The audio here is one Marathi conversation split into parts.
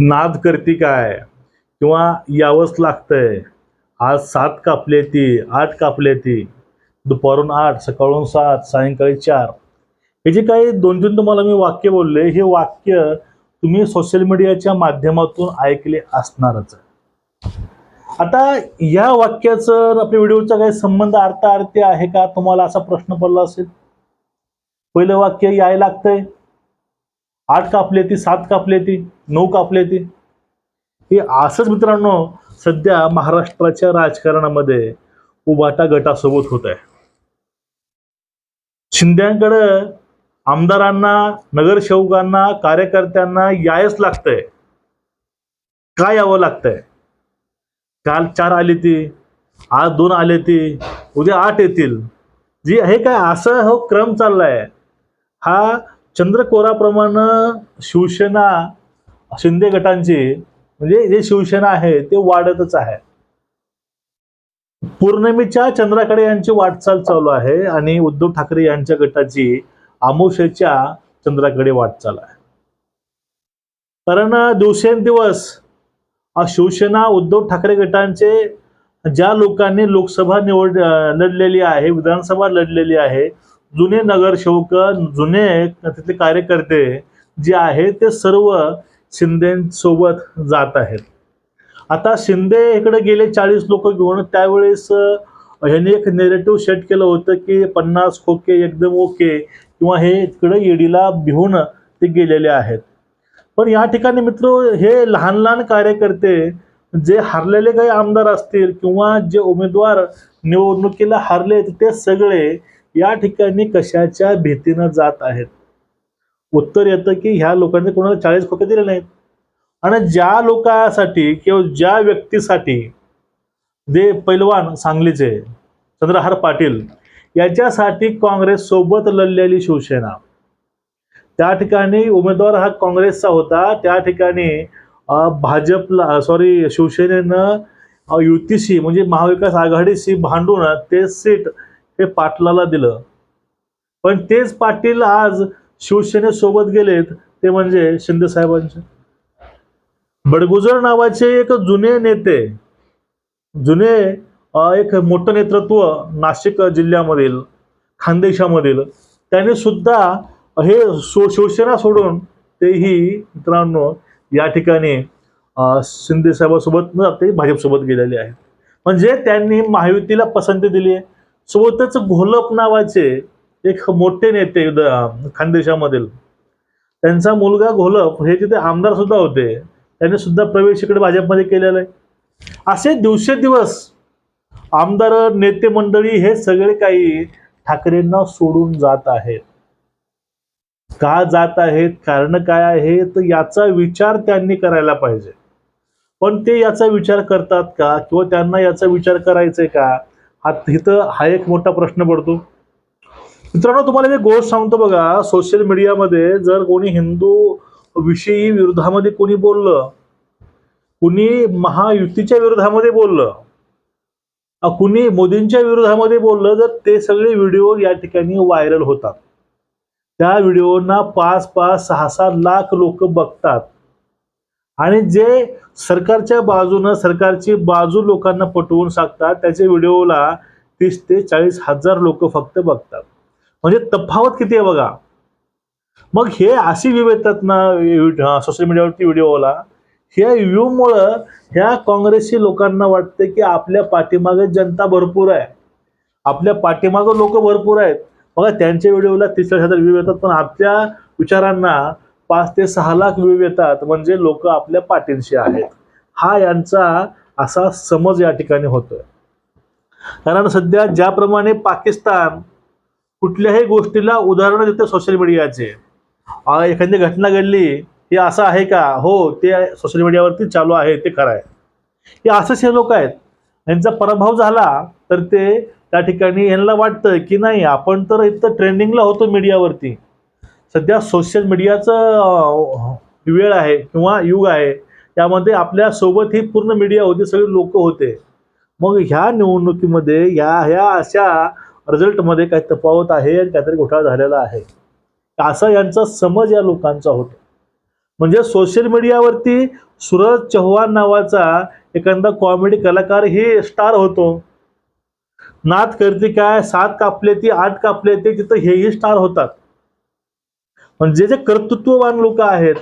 नाद करती काय? किंवा यावंच लागतंय. आज सात कापले ती आठ कापले ती. दुपारून आठ सकाळून सात सायंकाळी चार. हे जे काही दोन तीन तुम्हाला मी वाक्य बोलले हे वाक्य तुम्ही सोशल मीडियाच्या माध्यमातून ऐकले असणारच. आता या वाक्याचं आपल्या व्हिडिओचा काही संबंध अर्थार्थी आहे का? तुम्हाला असा प्रश्न पडला असेल? पहिलं वाक्य याय लागतंय. आठ कापले ती सात कापले ती. नऊ कापले ती. हे असंच मित्रांनो सध्या महाराष्ट्राच्या राजकारणामध्ये उबाटा गटासोबत होत आहे शिंद्यांकडं आमदारांना नगरसेवकांना कार्यकर्त्यांना यायच लागतंय. काय यावं लागतंय? काल चार आली ती आज दोन आले ती उद्या आठ येतील. जी हे काय असं हो क्रम चाललाय. हा चंद्रकोराप्रमाणे शिवसेना शिंदे गटांची म्हणजे जे शिवसेना आहे ते वाढतच आहे. पौर्णिमेच्या चंद्राकडे यांची वाटचाल चालू आहे आणि उद्धव ठाकरे यांच्या गटाची आमोशेच्या चंद्राकडे वाटचाल आहे. कारण दिवसेंदिवस शिवसेना उद्धव ठाकरे गटांचे ज्या लोकांनी लोकसभा निवड लढलेली आहे विधानसभा लढलेली आहे जुने नगरसेवक जुने तिथले कार्यकर्ते जे आहे ते सर्व शिंदेसोबत जात आहेत. आता शिंदे इकडे गेले चाळीस लोक घेऊन त्यावेळेस ह्यांनी एक नेरेटिव्ह सेट केलं होतं की पन्नास खोके एकदम ओके किंवा हे इकडे ईडीला भिवून ते गेलेले आहेत. पण या ठिकाणी मित्र हे लहान लहान कार्यकर्ते जे हरलेले काही आमदार असतील किंवा जे उमेदवार निवडणुकीला हरले ते सगळे या ठिकाणी कशाच्या भीतीनं जात आहेत? उत्तर येतं की ह्या लोकांनी कोणाला चाळीस खोके दिले नाहीत. आणि ज्या लोकांसाठी किंवा ज्या व्यक्तीसाठी जे पैलवान सांगलीचे चंद्रहार पाटील याच्यासाठी काँग्रेस सोबत लढलेली शिवसेना. त्या ठिकाणी उमेदवार हा काँग्रेसचा होता. त्या ठिकाणी भाजपला सॉरी शिवसेनेनं युतीशी म्हणजे महाविकास आघाडीशी भांडून ते सीट हे पाटलाला दिलं. पण तेच पाटील आज शिवसेनेसोबत गेलेत ते म्हणजे शिंदे साहेबांचे. बडगुजर नावाचे एक जुने नेते जुने एक मोठं नेतृत्व नाशिक जिल्ह्यामधील खानदेशामधील त्याने सुद्धा हे सो शिवसेना सोडून तेही मित्रांनो या ठिकाणी शिंदे साहेबांसोबत न ते भाजपसोबत गेलेले आहेत. म्हणजे त्यांनी महायुतीला पसंती दिली आहे सोबतच घोलप नावाचे एक मोठे नेते खानदेशामधील. त्यांचा मुलगा घोलप हे तिथे आमदार सुद्धा होते. त्यांनी सुद्धा प्रवेश इकडे भाजपमध्ये केलेला आहे. असे दिवसेदिवस आमदार नेते मंडळी हे सगळे काही ठाकरेंना सोडून जात आहेत. का जात आहेत? कारण काय आहे तर याचा विचार त्यांनी करायला पाहिजे. पण ते याचा विचार करतात का? किंवा त्यांना याचा विचार करायचा आहे का? हा इथं हा एक मोठा प्रश्न पडतो. मित्रांनो तुम्हाला मी गोष्ट सांगतो बघा. सोशल मीडियामध्ये जर कोणी हिंदू विषयी विरोधामध्ये कोणी बोललं कुणी महायुतीच्या विरोधामध्ये बोललं कुणी मोदींच्या विरोधामध्ये बोललं तर ते सगळे व्हिडिओ या ठिकाणी व्हायरल होतात. त्या व्हिडिओना पाच पाच सहा सहा लाख लोक बघतात. आणि जे सरकारच्या बाजूनं सरकारची बाजू लोकांना पटवून सांगतात त्याच्या व्हिडिओला तीस ते चाळीस हजार लोक फक्त बघतात. म्हणजे तफावत किती आहे बघा. मग हे अशी व्ह्यू येतात ना सोशल मीडियावरती व्हिडिओला ह्या व्ह्यूमुळं ह्या काँग्रेसची लोकांना वाटते की आपल्या पाठीमागे जनता भरपूर आहे. आपल्या पाठीमागं लोक भरपूर आहेत. बघा त्यांच्या व्हिडिओला तीस चाळीस हजार व्ह्यू येतात पण आपल्या विचारांना पाच ते सहा लाख व्ह्यू येतात म्हणजे लोक आपल्या पाठींशी आहेत. हा यांचा असा समज या ठिकाणी होतोय. कारण सध्या ज्याप्रमाणे पाकिस्तान कुठल्याही गोष्टीला उदाहरणं देतं सोशल मीडियाचे एखादी घटना घडली हे असं आहे का? हो ते सोशल मीडियावरती चालू आहे ते खरं आहे. हे असंच हे लोक आहेत. यांचा पराभव झाला तर ते त्या ठिकाणी यांना वाटतं की नाही आपण तर इथं ट्रेंडिंगला होतो मीडियावरती सध्या सोशल मीडियाचं वेळ आहे किंवा युग आहे त्यामध्ये आपल्यासोबत ही पूर्ण मीडिया होती सगळे लोक होते. मग ह्या निवडणुकीमध्ये ह्या ह्या अशा रिझल्टमध्ये काही तफावत आहे आणि काहीतरी घोटाळा झालेला आहे. असा यांचा समज या लोकांचा होतो. म्हणजे सोशल मीडियावरती सूरज चव्हाण नावाचा एखादा कॉमेडी कलाकार हे स्टार होतो. नात करते काय सात कापले ती आठ कापले ते तिथं हेही स्टार होतात. म्हणजे जे कर्तृत्ववान लोक आहेत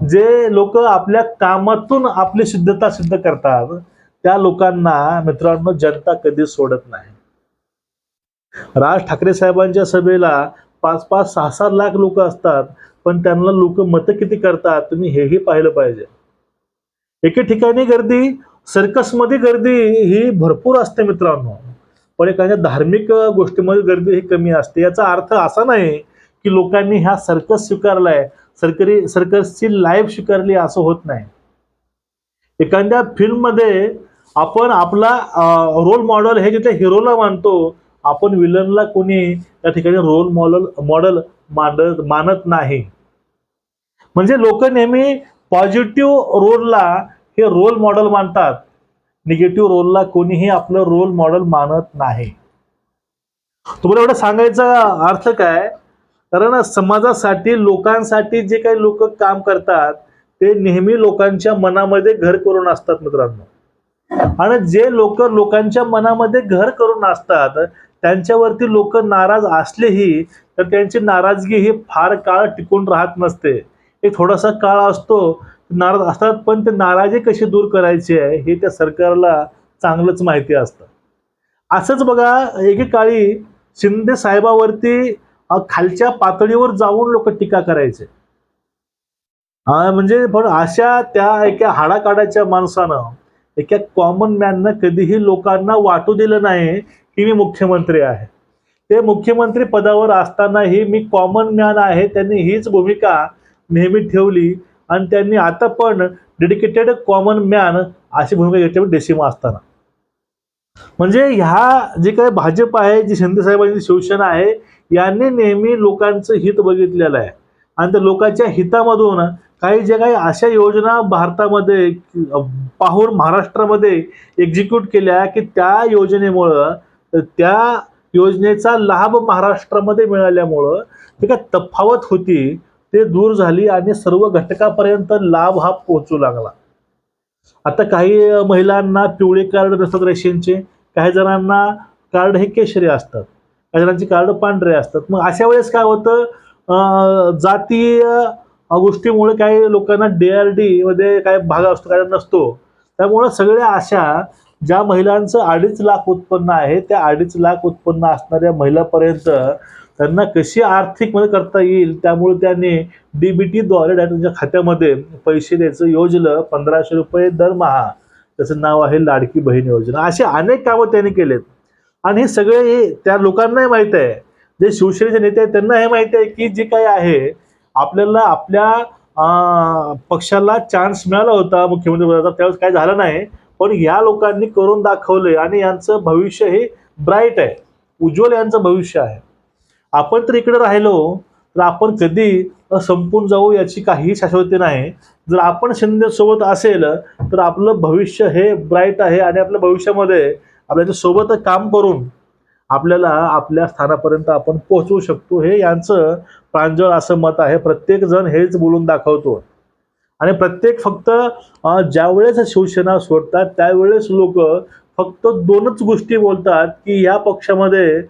जे लोक आपल्या कामातून आपली सिद्धता सिद्ध करतात त्या लोकांना मित्रांनो जनता कधी सोडत नाही. राज ठाकरे साहेबांच्या सभेला पाच पाच सहा सात लाख लोक असतात पण त्यांना लोक मतं किती करतात तुम्ही हेही पाहिलं पाहिजे. एके ठिकाणी गर्दी सर्कसमध्ये गर्दी ही भरपूर असते मित्रांनो. पण एखाद्या धार्मिक गोष्टीमध्ये गर्दी ही कमी असते. याचा अर्थ असा नाही की लोकांनी ह्या सर्कस स्वीकारलाय सरकारी सर्कसची लाईफ स्वीकारली असं होत नाही. एखाद्या फिल्ममध्ये आपण आपला रोल मॉडेल हे जिथे हिरोला मानतो आपण विलनला कोणी त्या ठिकाणी रोल मॉडेल मॉडेल मानत मानत नाही. म्हणजे लोक नेहमी पॉझिटिव्ह रोलला हे रोल मॉडेल मानतात. निगेटिव्ह रोलला कोणीही आपलं रोल मॉडेल मानत नाही. तुम्हाला एवढं सांगायचा अर्थ काय? कारण समाजासाठी लोकांसाठी जे काही लोक काम करतात ते नेहमी लोकांच्या मनामध्ये घर करून असतात मित्रांनो. आणि जे लोक लोकांच्या मनामध्ये घर करून असतात त्यांच्यावरती लोक नाराज असलेही तर त्यांची नाराजगी ही फार काळ टिकून राहत नसते. एक थोडासा काळ असतो नाराज असतात पण ते नाराजी कशी दूर करायची आहे हे त्या सरकारला चांगलंच माहिती असतं. असंच बघा एकेकाळी शिंदे साहेबावरती खालच्या पातळीवर जाऊन लोक टीका करायचे. म्हणजे पण अशा त्या एका हाडाकाडाच्या माणसानं एका कॉमन मॅननं कधीही लोकांना वाटू दिलं नाही की मी मुख्यमंत्री आहे. ते मुख्यमंत्री पदावर असतानाही मी कॉमन मॅन आहे त्यांनी हीच भूमिका नेहमी ठेवली आणि त्यांनी आता पण डेडिकेटेड कॉमन मॅन अशी भूमिका घेतली डेसिमा असताना. म्हणजे ह्या जे काही भाजप आहे जी शिंदे साहेबांची शिवसेना आहे यांनी नेहमी लोकांचं हित बघितलेलं आहे. आणि त्या लोकांच्या हितामधून काही ज्या काही अशा योजना भारतामध्ये पाहून महाराष्ट्रामध्ये एक्झिक्यूट केल्या की त्या योजनेमुळं त्या योजनेचा लाभ महाराष्ट्रामध्ये मिळाल्यामुळं ते काय तफावत होती ते दूर झाली आणि सर्व घटकापर्यंत लाभ हा पोहोचू लागला. आता काही महिलांना पिवळे कार्ड नसतात रेशनचे काही जणांना कार्ड हे केशरी असतात काही जणांची कार्ड पांढरे असतात. मग अशा वेळेस काय होतं जातीय गोष्टीमुळे काही लोकांना डी आर डी मध्ये काय भाग असतो काय नसतो त्यामुळं सगळ्या अशा ज्या महिलांचं अडीच लाख उत्पन्न आहे त्या अडीच लाख उत्पन्न असणाऱ्या महिलापर्यंत त्यांना कशी आर्थिक मदत करता येईल त्यामुळे त्यांनी डी डीबीटीद्वारे डायरेक्ट त्यांच्या खात्यामध्ये पैसे द्यायचं योजलं पंधराशे रुपये दरमहा त्याचं नाव आहे लाडकी बहीण योजना. असे अनेक कामं त्यांनी केलेत. आणि हे सगळे हे त्या लोकांनाही माहीत आहे. जे शिवसेनेचे नेते आहेत त्यांना हे माहिती आहे की जे काही आहे आपल्याला आपल्या पक्षाला चान्स मिळाला होता मुख्यमंत्री पदाचा त्यावेळेस काय झालं नाही. पण या लोकांनी करून दाखवले आणि यांचं भविष्य हे ब्राईट आहे. उज्ज्वल यांचं भविष्य आहे. आपण तर इकडे राहिलो तर आपण कधी संपून जाऊ याची काहीही शाश्वती नाही. जर आपण शिंदे सोबत असेल तर आपलं भविष्य हे ब्राईट आहे आणि आपल्या भविष्यामध्ये आपल्याच्या सोबत काम करून आपल्याला आपल्या स्थानापर्यंत आपण पोहोचवू शकतो. हे यांचं प्रांजळ असं मत आहे. प्रत्येक जण हेच बोलून दाखवतो. आणि प्रत्येक फक्त ज्यावेळेस शिवसेना सोडतात त्यावेळेस लोक फक्त दोनच गोष्टी बोलतात की या पक्षामध्ये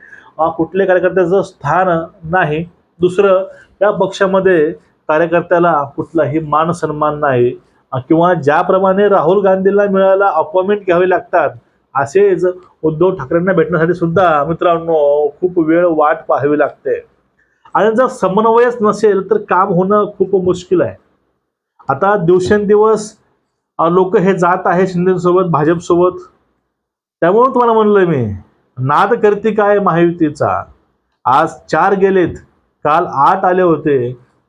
कुठल्या कार्यकर्त्याचं स्थान नाही. दुसरं या पक्षामध्ये कार्यकर्त्याला कुठलाही मान सन्मान नाही. किंवा ज्याप्रमाणे राहुल गांधीला मिळायला अपॉइंटमेंट घ्यावे लागतात असेच उद्धव ठाकरेंना भेटण्यासाठी सुद्धा मित्रांनो खूप वेळ वाट पाहावी लागते. आणि जर समन्वयच नसेल तर काम होणं खूप मुश्किल आहे. आता दिवसेंदिवस लोक हे जात आहे शिंदेसोबत भाजपसोबत. त्यामुळे तुम्हाला म्हणलं मी नाद करते काय महायुतीचा? आज चार गेलेत काल आठ आले होते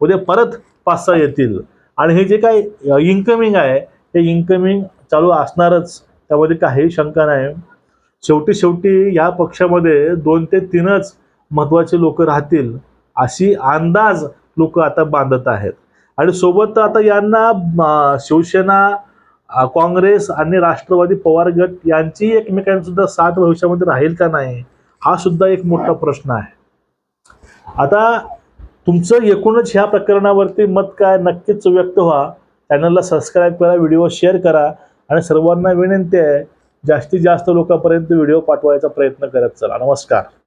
उद्या परत पाच सहा येतील. आणि हे जे काय इन्कमिंग आहे ते इन्कमिंग चालू असणारच त्यामध्ये काही शंका नाही. शेवटी शेवटी या पक्षामध्ये दोन ते तीनच महत्त्वाचे लोक राहतील अशी अंदाज लोक आता बांधत आहेत. आणि सोबत आता यांना शिवसेना काँग्रेस आणि राष्ट्रवादी पवार गट यांची एकमेकांसुद्धा साथ भविष्यामध्ये राहील का नाही हा सुद्धा एक मोठा प्रश्न आहे. आता तुमचं एकूणच ह्या प्रकरणावरती मत काय? नक्कीच व्यक्त व्हा. चॅनलला सबस्क्राईब करा व्हिडिओ शेअर करा आणि सर्वांना विनंती आहे जास्तीत जास्त लोकांपर्यंत व्हिडिओ पाठवायचा प्रयत्न करत चला. नमस्कार.